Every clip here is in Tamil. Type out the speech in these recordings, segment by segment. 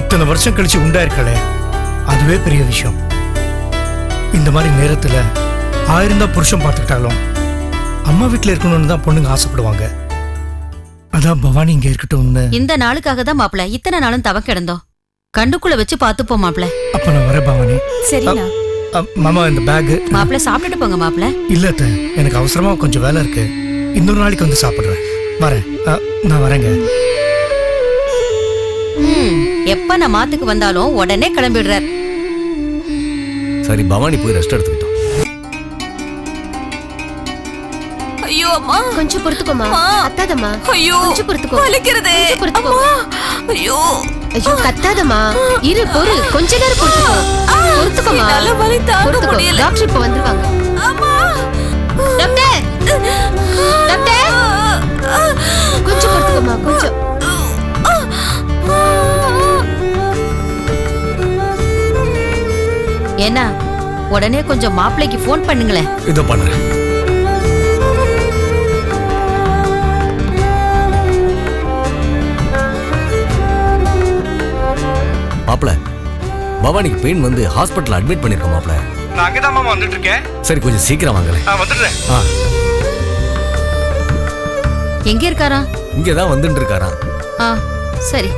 இத்தனை வருஷம் கழிச்சு உண்டாயிருக்கலே. அதுவே பெரிய விஷயம். இந்த மாதிரி நேரத்துல ஆயிரம் தான் புருஷன் பார்த்துக்கிட்டாலும் அம்மா வீட்டில் இருக்கணும்னு தான் பொண்ணுங்க ஆசைப்படுவாங்க. அதான் பவானி இங்க இருக்கட்டும்னு இந்த நாளுக்காக தான் மாப்பிள இத்தனை நாளும் தவ கிடந்தோம். கண்டுக்குள்ள வச்சு பாத்துப்போம் மாப்பிள. அப்ப நான் வரேன் பவானி. சரிண்ணா. மாமா இந்த பேக். மாப்பிள சாப்பிட்டுட்டு போங்க மாப்பிள. இல்ல எனக்கு அவசரமா கொஞ்சம் வேலை இருக்கு. இன்னொரு நாளைக்கு வந்து சாப்பிடுறேன். வரேன். நான் வரேங்க. ம், எப்ப நான் மாத்துக்கு வந்தாலும் உடனே கிளம்பிடுறார். சரி பவானி போய் ரெஸ்ட் எடுத்துக்கிட்டோம். ஐயோ அம்மா. கொஞ்சம் பொறுத்துக்கோமா அம்மா. கத்தாதம்மா. ஐயோ கொஞ்சம் பொறுத்துக்கோ. வலிக்கிறதே. கொஞ்சம் பொறுத்துக்கோ. ஐயோ. ஐயோ கத்தாதம்மா. இரு பொறு. கொஞ்ச நேரம் பொறுத்துக்கோ. பொறுத்துக்கோமா என்னால வலி தாங்க முடியல. டாக்டர் இப்ப வந்துருவாங்க. அம்மா. டாக்டர். டாக்டர். கொஞ்சம் பொறுத்துக்கோமா கொஞ்சம். ஏன்னா உடனே கொஞ்சம் மாப்பிளைக்கு ஃபோன் பண்ணுங்களேன். இதோ பண்றேன் மாப்பிள பவானிக்கு பெயின் வந்து ஹாஸ்பிட்டல் அட்மிட் பண்ணிருக்கோம் மாப்பிள? நான் அங்கதான் மாமா வந்துட்டு இருக்கேன் சரி கொஞ்சம் சீக்கிரம் வாங்களேன் நான் வந்துடுறேன். ஆ. எங்க இருக்காரா? இங்கே தான் வந்துட்டு இருக்காராம் ஆ சரி.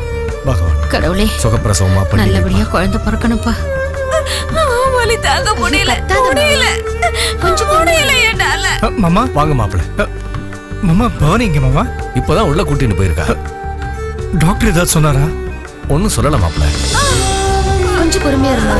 பகவான் கடவுளே. சுகப்பிரசவமா பண்ணி நல்லபடியா குழந்தை பிறக்கணும்ப்பா. வலி தாங்க முடியல. முடியல. கொஞ்சம் முடியல என்னால. மாமா. வாங்க மாப்பிள. அ, மாமா பவானி இங்க மாமா. இப்போதான் உள்ள கூட்டிட்டு போயிருக்கா. டாக்டர் ஏதாவது சொன்னாரா? ஒன்னும் சொல்லல மாப்பிள. கொஞ்சம் பொறுமையா இருந்தா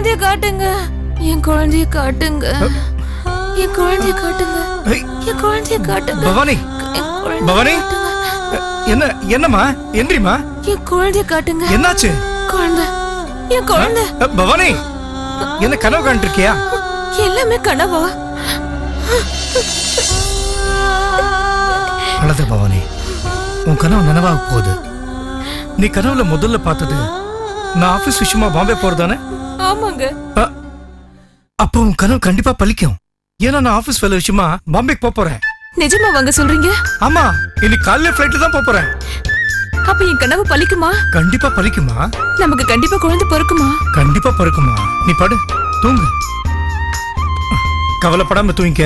குழந்தைய காட்டுங்க. என் குழந்தைய காட்டுங்க. என் குழந்தைய காட்டுங்க. என் குழந்தைய காட்டுங்க. பவானி. பவானி. என்ன என்னம்மா? எந்திரிமா என் குழந்தைய காட்டுங்க. என்னாச்சு? குழந்தை. என் குழந்தை. பவானி. என்ன கனவு காண்ட்டு இருக்கியா எல்லாமே கனவா? அழாத பவானி. உன் கனவு நினைவாக போகுது. நீ கனவுல முதல்ல பார்த்தது நான் ஆபீஸ் விஷயமா பாம்பே போறதானே? ஆமாங்க. அப்போ உன் கனவு கண்டிப்பா பலிக்கும். ஏன்னா நான் ஆபீஸ் வேலை விஷயமா பாம்பேக்கு போறேன். நிஜமா வாங்க சொல்றீங்க? ஆமா இன்னைக்கு காலையில ஃபிளைட்ல தான் போறேன். அப்ப என் கனவு பலிக்குமா? கண்டிப்பா பலிக்குமா? நமக்கு கண்டிப்பா குழந்தை பிறக்குமா? கண்டிப்பா பறக்குமா. நீ படு தூங்கு. கவலைப்படாம தூங்கிக்க.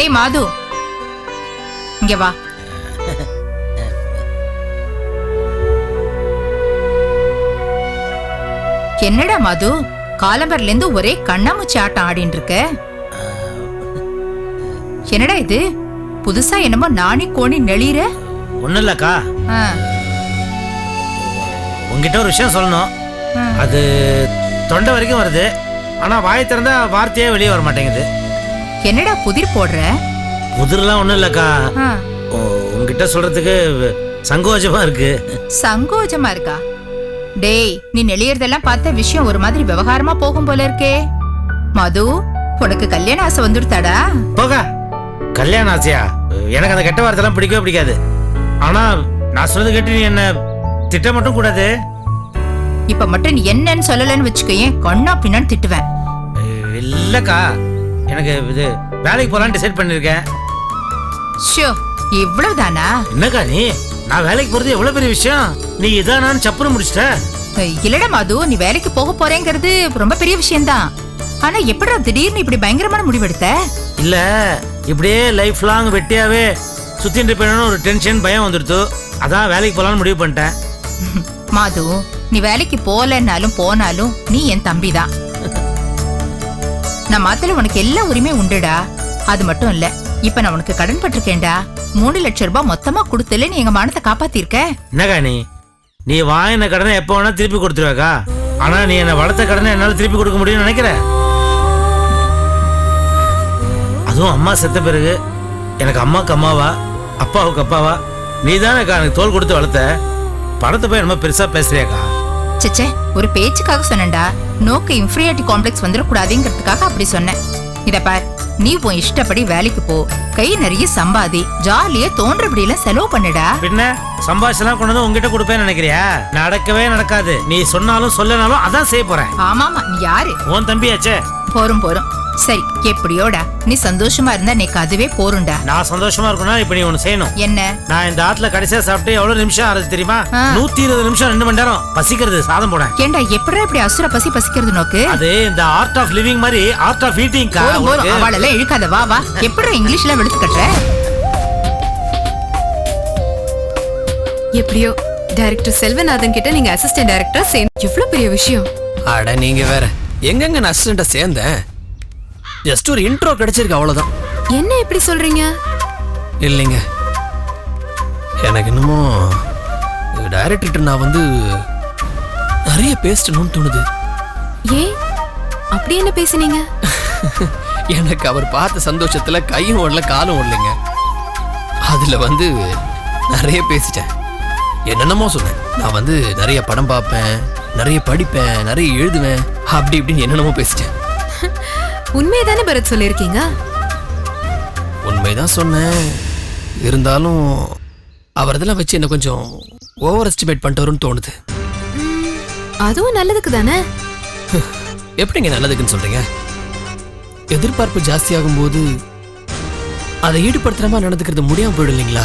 டேய் மாது. இங்க வா. என்னடா மாது? காலம்பர்ல இருந்து ஒரே கண்ணாமூச்சி ஆட்டம் ஆடின்னு இருக்க என்னடா இது? புதுசா என்னமோ நாணி கோணி நெளிற ஒன்றும் இல்லைக்கா உங்ககிட்ட ஒரு விஷயம் சொல்லணும். அது தொண்டை வரைக்கும் வருது. ஆனால் வாய் திறந்தா வார்த்தையே வெளியே வர மாட்டேங்குது என்னடா புதிர் போடுற? புதிர்லாம் ஒன்றும் இல்லைக்கா. ஆ, உங்ககிட்ட சொல்றதுக்கு சங்கோஜமா இருக்கு. சங்கோஜமா இருக்கா? டேய் நீ நெளியறதெல்லாம் பார்த்த விஷயம் ஒரு மாதிரி விவகாரமா போகும் போல இருக்கே. மது உனக்கு கல்யாண ஆசை வந்துடுத்தாடா? போக. கல்யாணம் ஆசையா? எனக்கு அந்த கெட்ட வார்த்தைலாம் பிடிக்கவே பிடிக்காது. ஆனா நான் சொன்னது கேட்டு நீ என்ன திட்ட மட்டும் கூடாது. இப்ப மட்டும் நீ என்னன்னு சொல்லலன்னு வச்சுக்கோயேன் கண்ணா பின்னான்னு திட்டுவேன். இல்லக்கா. எனக்கு இது வேலைக்கு போலான்னு டிசைட் பண்ணிருக்கேன். ஷோ இவ்வளவுதானா? என்னக்கா நீ? நான் வேலைக்கு போறது எவ்வளவு பெரிய விஷயம்? நீ இதானான்னு சப்புன்னு முடிச்சிட்ட. இல்லடா மது நீ வேலைக்கு போக போறேங்கிறது ரொம்ப பெரிய விஷயம்தான். ஆனா எப்படிடா திடீர்னு இப்படி பயங்கரமான முடிவெடுத்த? இல்ல இப்படியே லைஃப் லாங் வெட்டியாவே சுத்திட்டு போயிடணும் ஒரு டென்ஷன் பயம் வந்துடுத்து. அதான் வேலைக்கு போலான்னு முடிவு பண்ணிட்டேன். மாது நீ வேலைக்கு போலன்னாலும் போனாலும் நீ என் தம்பிதான். நான் மாத்துல உனக்கு எல்லா உரிமையும் உண்டுடா. அது மட்டும் இல்ல இப்ப நான் உனக்கு கடன் பட்டிருக்கேன்டா. மூணு லட்சம் ரூபாய் மொத்தமா கொடுத்துல நீ எங்க மானத்தை காப்பாத்திருக்க? என்னக்கா நீ? நீ வாங்கின கடனை எப்போ வேணா திருப்பி கொடுத்துருவாக்கா. ஆனா நீ என்ன வளர்த்த கடனை என்னால திருப்பி கொடுக்க முடியும்னு நினைக்கிற? அதுவும் அம்மா செத்த பிறகு எனக்கு அம்மாவுக்கு அம்மாவா அப்பாவுக்கு அப்பாவா நீ தானேக்கா எனக்கு தோல் கொடுத்து வளர்த்த? படத்தை போய் என்னமோ பெருசா பேசுறியாக்கா. ச்சே ஒரு பேச்சுக்காக சொன்னேன்டா. நோக்கு இன்ஃபீரியாரிட்டி காம்ப்ளெக்ஸ் வந்துடக்கூடாதுங்கிறதுக்காக அப்படி சொன்னேன். இத பார் நீ உன் இஷ்டப்படி வேலைக்கு போ. கை நிறைய சம்பாதி. ஜாலியா தோன்றபடி எல்லாம் செலவு பண்ணுடா. பின்ன சம்பாஷெல்லாம் கொண்டு வந்து உங்ககிட்ட கொடுப்பேன்னு நினைக்கிறியா? நடக்கவே நடக்காது. நீ சொன்னாலும் சொல்லனாலும் அதான் செய்ய போறேன். ஆமாமா நீ யாரு? உன் தம்பியாச்சே. போரும் போரும் சரி எப்படியோடா? நீ சந்தோஷமா இருந்தா எனக்கு அதுவே போரும்டா. நான் சந்தோஷமா இருக்கணும்னா இப்ப நீ ஒண்ணு செய்யணும். என்ன? நான் இந்த ஆத்துல கடைசியா சாப்பிட்டு எவ்வளவு நிமிஷம் ஆறுது தெரியுமா. நூத்தி இருபது நிமிஷம் ரெண்டு மணி நேரம் பசிக்கிறது சாதம் போட. ஏண்டா எப்படிடா இப்படி அசுர பசி பசிக்கிறது நோக்கு அது இந்த ஆர்ட் ஆஃப் லிவிங் மாதிரி ஆர்ட் ஆஃப் ஈட்டிங் அவளெல்லாம் இழுக்காத வா வா. எப்படிடா இங்கிலீஷ்ல வெளுத்து கட்டுற? எப்படியோ டைரக்டர் செல்வநாதன் கிட்ட நீங்க அசிஸ்டன்ட் டைரக்டர் சேர்ந்து எவ்வளவு பெரிய விஷயம். அட நீங்க வேற. எங்கெங்க நான் அசிஸ்டண்ட்டை சேர்ந்தேன்? ஜஸ்ட் ஒரு இன்ட்ரோ கிடைச்சிருக்கு அவ்வளவுதான். என்ன எப்படி சொல்றீங்க? இல்லைங்க. எனக்கு என்னமோ டைரக்டர்கிட்ட நான் வந்து நிறைய பேசணும்னு தோணுது. ஏன்? அப்படி என்ன பேசுனீங்க? எனக்கு அவர் பார்த்த சந்தோஷத்துல கையும் ஓடல காலும் ஓடலைங்க. அதுல வந்து நிறைய பேசிட்டேன். என்னென்னமோ சொன்னேன். நான் வந்து நிறைய படம் பார்ப்பேன் நிறைய படிப்பேன் நிறைய எழுதுவேன் அப்படி இப்படின்னு என்னென்னமோ பேசிட்டேன். உண்மையதானே பரத் சொல்லியிருக்கீங்க? உண்மைதான் சொன்னேன். இருந்தாலும் அவர் இதெல்லாம் வச்சு என்ன கொஞ்சம் ஓவர் எஸ்டிமேட் பண்ணிட்டு தோணுது. அதுவும் நல்லதுக்கு தானே? எப்படிங்க நல்லதுக்குன்னு சொல்றீங்க? எதிர்பார்ப்பு ஜாஸ்தியாகும் போது அதை ஈடுபடுத்துறமா நடந்துக்கிறது முடியாம போயிடும் இல்லைங்களா?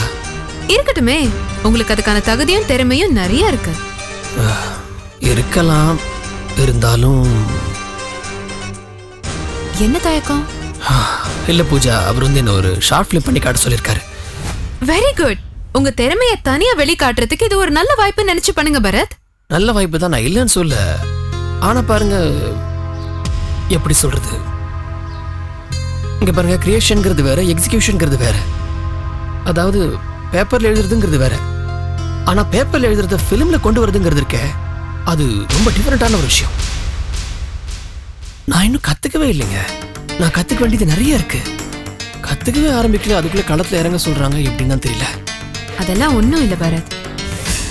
இருக்கட்டுமே. உங்களுக்கு அதுக்கான தகுதியும் திறமையும் நிறைய இருக்கு. இருக்கலாம். இருந்தாலும் என்ன தயக்கம்? இல்ல பூஜா அவர் வந்து என்ன ஒரு ஷார்ட் ஃபிலிம் பண்ணி காட்ட சொல்லியிருக்காரு வெரி குட் உங்க திறமைய தனியா வெளிக்காட்டுறதுக்கு இது ஒரு நல்ல வாய்ப்பு நினைச்சு பண்ணுங்க பரத். நல்ல வாய்ப்பு தான் நான் இல்லைன்னு சொல்ல. ஆனா பாருங்க எப்படி சொல்றது? இங்க பாருங்க கிரியேஷன்ங்கிறது வேற எக்ஸிகியூஷன்ங்கிறது வேற. அதாவது பேப்பர்ல எழுதுறதுங்கிறது வேற. ஆனா பேப்பர்ல எழுதுறத ஃபிலிம்ல கொண்டு வரதுங்கிறது இருக்கே அது ரொம்ப டிஃபரெண்டான ஒரு விஷயம். நான் இன்னும் கத்துக்கவே இல்லைங்க. நான் கத்துக்க வேண்டியது நிறைய இருக்கு. கத்துக்கவே ஆரம்பிக்கல அதுக்குள்ள களத்துல இறங்க சொல்றாங்க எப்படின்னு தெரியல. அதெல்லாம் ஒன்றும் இல்ல பரத்.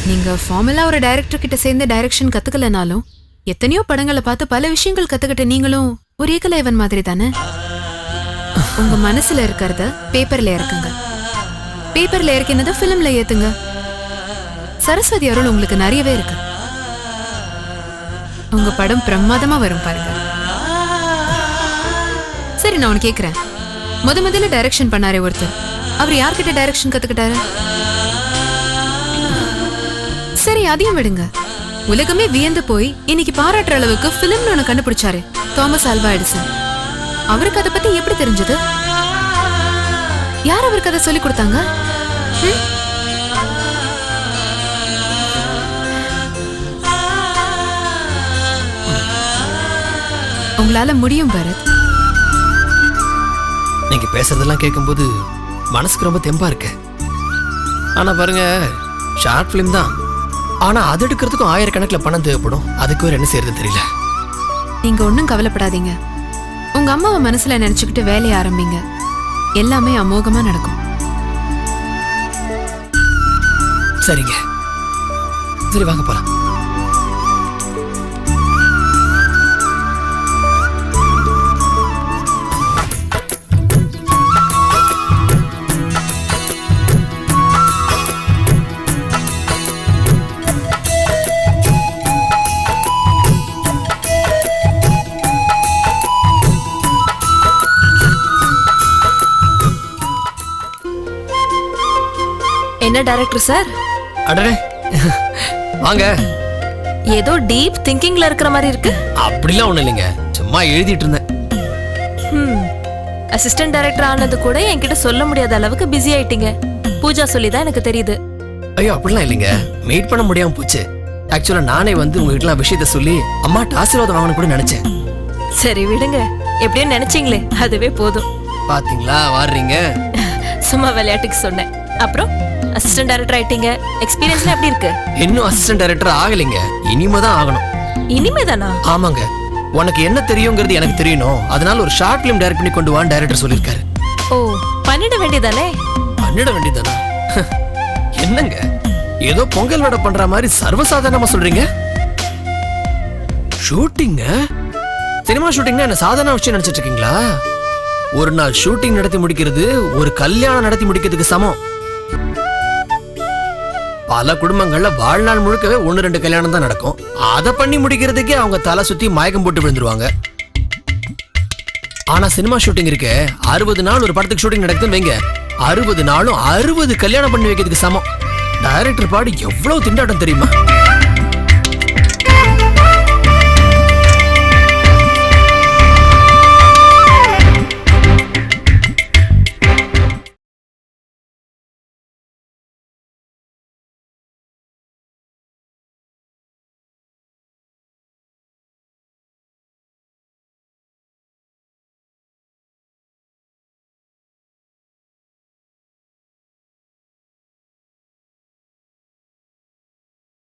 நீங்க ஃபார்மலா ஒரு டைரக்டர் கிட்ட சேர்ந்து டைரக்ஷன் கத்துக்கலனாலும் எத்தனையோ படங்களை பார்த்து பல விஷயங்கள் கத்துக்கிட்ட நீங்களும் ஒரு ஏகலைவன் மாதிரி தானே? உங்க மனசுல இருக்கிறத பேப்பர்ல இறக்குங்க. பேப்பர்ல இறக்கினதை ஃபிலிம்ல ஏத்துங்க. சரஸ்வதி அருள் உங்களுக்கு நிறையவே இருக்கு. உங்க படம் பிரமாதமா வரும் பாருங்க. சரி நான் உனக்கு கேக்குறேன். முத முதல்ல டைரக்ஷன் பண்ணாரே ஒருத்தர். அவர் யார்கிட்ட டைரக்ஷன் கத்துக்கிட்டாரு? சரி அதையும் விடுங்க. உலகமே வியந்து போய் இன்னைக்கு பாராட்டுற அளவுக்கு பிலிம்னு ஒன்று கண்டுபிடிச்சாரு. தாமஸ் ஆல்வா எடிசன் அவருக்கு அதை பத்தி எப்படி தெரிஞ்சது? யார் அவருக்கு அதை சொல்லி கொடுத்தாங்க? உங்களால முடியும் பரத். நீங்க பேசுறதெல்லாம் கேட்கும்போது மனசுக்கு ரொம்ப தெம்பா இருக்கு. ஆனா பாருங்க ஷார்ட் ஃபிலிம் தான். ஆனா அது எடுக்கிறதுக்கும் ஆயிரக்கணக்கில் பணம் தேவைப்படும். அதுக்கு ஒரு என்ன செய்யறது தெரியல. நீங்க ஒண்ணும் கவலைப்படாதீங்க. உங்க அம்மாவை மனசுல நினைச்சுக்கிட்டு வேலைய ஆரம்பிங்க. எல்லாமே அமோகமா நடக்கும். சரிங்க. சரி வாங்க போலாம். என்ன டைரக்டர் சார் அடடே. வாங்க. ஏதோ டீப் திங்கிங்ல இருக்கிற மாதிரி இருக்கு. அப்படிலாம் ஒண்ணும் இல்லைங்க. சும்மா எழுதிட்டு இருந்தேன். அசிஸ்டன்ட் டைரக்டர் ஆனது கூட என்கிட்ட சொல்ல முடியாத அளவுக்கு பிஸி ஆயிட்டீங்க. பூஜா சொல்லி தான் எனக்கு தெரியுது. ஐயோ அப்படிலாம் இல்லைங்க. மீட் பண்ண முடியாம போச்சு. ஆக்சுவலா நானே வந்து உங்ககிட்ட விஷயத்த சொல்லி அம்மாட்ட ஆசீர்வாதம் வாங்கணும் கூட நினைச்சேன். சரி விடுங்க. எப்படியும் நினைச்சீங்களே அதுவே போதும். பாத்தீங்களா? வாடுறீங்க. சும்மா விளையாட்டுக்கு சொன்னேன். அப்புறம்? அசிஸ்டன்ட் டைரக்டர் ஆயிட்டீங்க. எக்ஸ்பீரியன்ஸ்லாம் எப்படி இருக்கு? இன்னும் அசிஸ்டன்ட் டைரக்டர் ஆகலைங்க. இனிமே தான் ஆகணும். இனிமேதானா? ஆமாங்க. உனக்கு என்ன தெரியுங்கிறது எனக்கு தெரியணும். அதனால ஒரு ஷார்ட் ஃபிலிம் டைரக்ட் பண்ணி கொண்டு வான்னு டைரக்டர் சொல்லியிருக்காரு. ஓ பண்ணிட வேண்டியதானே? பண்ணிட வேண்டியதானா? என்னங்க? ஏதோ பொங்கல் வடை பண்ற மாதிரி சர்வசாதாரணமா சொல்றீங்க? ஷூட்டிங்க சினிமா ஷூட்டிங்னா என்ன சாதாரண விஷயம் நினைச்சிட்டு இருக்கீங்களா? ஒரு நாள் ஷூட்டிங் நடத்தி முடிக்கிறது ஒரு கல்யாணம் நடத்தி முடிக்கிறதுக்கு சமம். பல குடும்பங்கள்ல வாழ்நாள் முழுக்கவே ஒன்னு ரெண்டு கல்யாணம் தான் நடக்கும். அதை பண்ணி முடிக்கிறதுக்கே அவங்க தலை சுத்தி மயக்கம் போட்டு விழுந்துருவாங்க. ஆனா சினிமா ஷூட்டிங் இருக்கு. அறுபது நாள் ஒரு படத்துக்கு ஷூட்டிங் நடக்குதுன்னு வைங்க. அறுபது நாளும் அறுபது கல்யாணம் பண்ணி வைக்கிறதுக்கு சமம். டைரக்டர் பாடு எவ்வளவு திண்டாட்டம் தெரியுமா?